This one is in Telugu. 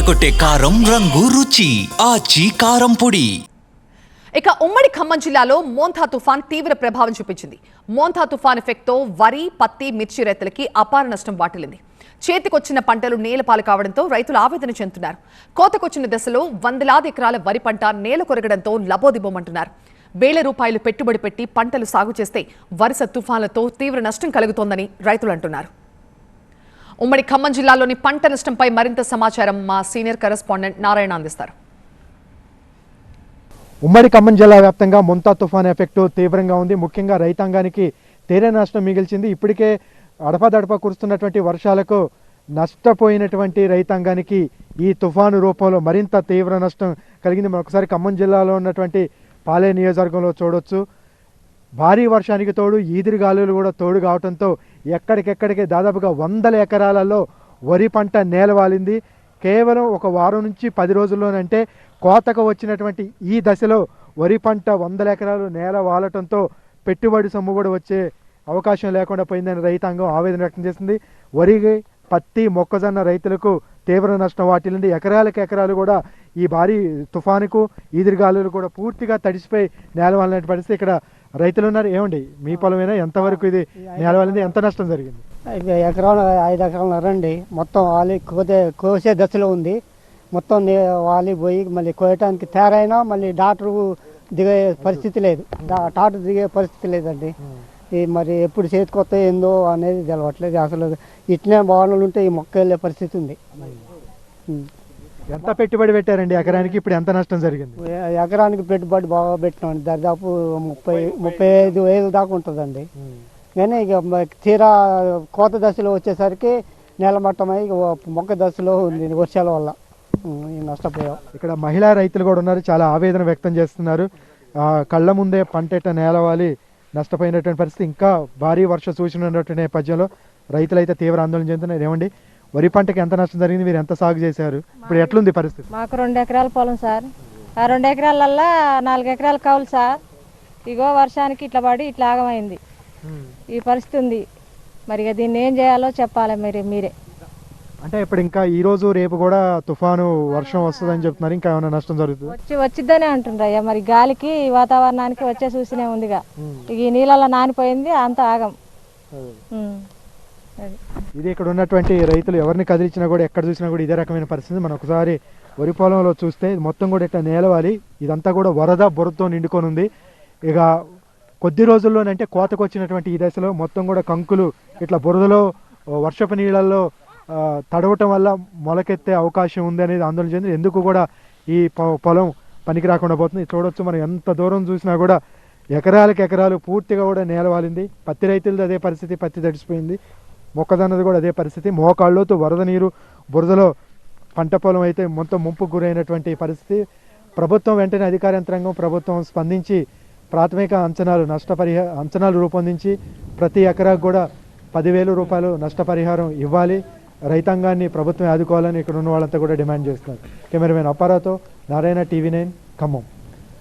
అదరగొట్టే కారం రంగు రుచి ఆచి కారం పొడి. ఇక ఉమ్మడి ఖమ్మం జిల్లాలో మోంథా తుఫాన్ తీవ్ర ప్రభావం చూపించింది. మోంథా తుఫాన్ ఎఫెక్ట్తో వరి పత్తి మిర్చి రైతులకి అపార నష్టం వాటిల్లింది. చేతికొచ్చిన పంటలు నేలపాలు కావడంతో రైతులు ఆవేదన చెందుతున్నారు. కోతకొచ్చిన దశలో వందలాది ఎకరాల వరి పంట నేల కొరగడంతో లబోదిబోమంటున్నారు. వేల రూపాయలు పెట్టుబడి పెట్టి పంటలు సాగు చేస్తే వరుస తుఫాన్లతో తీవ్ర నష్టం కలుగుతోందని రైతులు అంటున్నారు. ఉమ్మడి ఖమ్మం జిల్లాలోని పంట నష్టంపై మరింత సమాచారం మా సీనియర్ కరెస్పాండెంట్ నారాయణ అందిస్తారు. ఉమ్మడి ఖమ్మం జిల్లా వ్యాప్తంగా మొంతా తుఫాన్ ఎఫెక్ట్ తీవ్రంగా ఉంది. ముఖ్యంగా రైతాంగానికి తీరే నష్టం మిగిల్చింది. ఇప్పటికే అడపదడప కురుస్తున్నటువంటి వర్షాలకు నష్టపోయినటువంటి రైతాంగానికి ఈ తుఫాను రూపంలో మరింత తీవ్ర నష్టం కలిగింది. మరొకసారి ఖమ్మం జిల్లాలో ఉన్నటువంటి పాలే నియోజకవర్గంలో చూడొచ్చు. భారీ వర్షానికి తోడు ఈదిరి గాలులు కూడా తోడు కావడంతో ఎక్కడికెక్కడికి దాదాపుగా వందల ఎకరాలలో వరి పంట నేలవాలింది కేవలం ఒక వారం నుంచి పది రోజుల్లోనంటే కోతకు వచ్చినటువంటి ఈ దశలో వరి పంట వందల ఎకరాలు నేల వాలటంతో పెట్టుబడి సొమ్ము కూడా వచ్చే అవకాశం లేకుండా పోయిందని రైతాంగం ఆవేదన వ్యక్తం చేసింది. వరి పత్తి మొక్కజొన్న రైతులకు తీవ్ర నష్టం వాటిల్లింది. ఎకరాలకు ఎకరాలు కూడా ఈ భారీ తుఫానుకు ఈదిరిగాలులు కూడా పూర్తిగా తడిసిపోయి నేలవాలిన పరిస్థితి ఇక్కడ రైతులు ఉన్నారు ఏమండి? మీ పొలమైనా? ఎంతవరకు ఇది నేలవాలింది ఎంత నష్టం జరిగింది? ఎకరాలు ఐదు ఎకరాలు రండి మొత్తం వాలి కోతే కోసే దశలో ఉంది. మొత్తం వాలి పోయి మళ్ళీ కోయటానికి తయారైనా మళ్ళీ డాక్టర్ దిగే పరిస్థితి లేదు. డాక్టర్ దిగే పరిస్థితి లేదండి. ఈ మరి ఎప్పుడు చేతికొత్త ఏందో అనేది తెలవట్లేదు. అసలు ఇట్నే వానలు ఉంటే ఈ మొక్క వెళ్ళే పరిస్థితి ఉంది. ఎంత పెట్టుబడి పెట్టారండి? ఎకరానికి ఇప్పుడు ఎంత నష్టం జరిగింది? ఎకరానికి పెట్టుబడి బాగా పెట్టినాం దాదాపు ముప్పై ముప్పై ఐదు వేలు దాకా ఉంటుందండి. కానీ ఇక తీరా కోత దశలో వచ్చేసరికి నేలమట్టమై మొక్క దశలో ఉంది వర్షాల వల్ల. నష్టపోయాం. ఇక్కడ మహిళా రైతులు కూడా ఉన్నారు. చాలా ఆవేదన వ్యక్తం చేస్తున్నారు. కళ్ళ ముందే పంటెట్ట నేలవాలి నష్టపోయినటువంటి పరిస్థితి. ఇంకా భారీ వర్ష సూచన ఉన్నటువంటి నేపథ్యంలో రైతులైతే తీవ్ర ఆందోళన చెందుతున్నారు. ఏమండి? వరి పంటకి ఎంత నష్టం జరిగింది మీరు ఎంత సాగు చేశారు? ఇప్పుడు ఎట్లుంది పరిస్థితి? మాకు రెండు ఎకరాల పొలం సార్. ఆ రెండు ఎకరాలల్లా నాలుగు ఎకరాల కౌలు సార్. ఇగో వర్షానికి ఇట్లా పడి ఇట్లా ఆగమైంది. ఈ పరిస్థితి ఉంది. మరి ఇక దీన్ని ఏం చేయాలో చెప్పాలి మీరు మీరే. అంటే ఇప్పుడు ఇంకా ఈ రోజు రేపు కూడా తుఫాను వర్షం వస్తుందని చెప్తున్నారు. ఇంకా ఏమైనా నష్టం జరుగుతుంది? వచ్చి వచ్చిద్దనే అంటుండ్రు అయ్యా. మరి గాలికి ఈ వాతావరణానికి వచ్చే చూసినే ఉందిగా. ఇక ఈ నీళ్ళలో నానిపోయింది అంత ఆగం. అది ఇది ఇక్కడ ఉన్నటువంటి రైతులు ఎవరిని కదిలించినా కూడా ఎక్కడ చూసినా కూడా ఇదే రకమైన పరిస్థితి. మనం ఒకసారి వరి పొలంలో చూస్తే మొత్తం కూడా ఇట్లా నేలవాలి. ఇదంతా కూడా వరద బురదతో నిండుకొని ఉంది. ఇక కొద్ది రోజుల్లోనంటే కోతకు వచ్చినటువంటి ఈ దశలో మొత్తం కూడా కంకులు ఇట్లా బురదలో వర్షపు నీళ్ళల్లో తడవటం వల్ల మొలకెత్తే అవకాశం ఉంది అనేది ఆందోళన చెంది. ఎందుకు కూడా ఈ పొ- పొలం పనికి రాకుండా పోతుంది? చూడొచ్చు మనం ఎంత దూరం చూసినా కూడా ఎకరాలకు ఎకరాలు పూర్తిగా కూడా నేలవాలింది. పత్తి రైతులది అదే పరిస్థితి పత్తి తడిసిపోయింది. మొక్కజొన్నది కూడా అదే పరిస్థితి. మోకాళ్ళతో వరద నీరు బురదలో పంట పొలం అయితే మొత్తం ముంపుకు గురైనటువంటి పరిస్థితి. ప్రభుత్వం వెంటనే అధికార యంత్రాంగం ప్రభుత్వం స్పందించి ప్రాథమిక అంచనాలు నష్టపరిహా అంచనాలు రూపొందించి ప్రతి ఎకరాకు కూడా పదివేల రూపాయలు నష్టపరిహారం ఇవ్వాలి. రైతాంగాన్ని ప్రభుత్వం ఆదుకోవాలని ఇక్కడ ఉన్న వాళ్ళంతా కూడా డిమాండ్ చేస్తున్నారు. కెమెరామెన్ అపారాతో నారాయణ టీవీ నైన్ ఖమ్మం.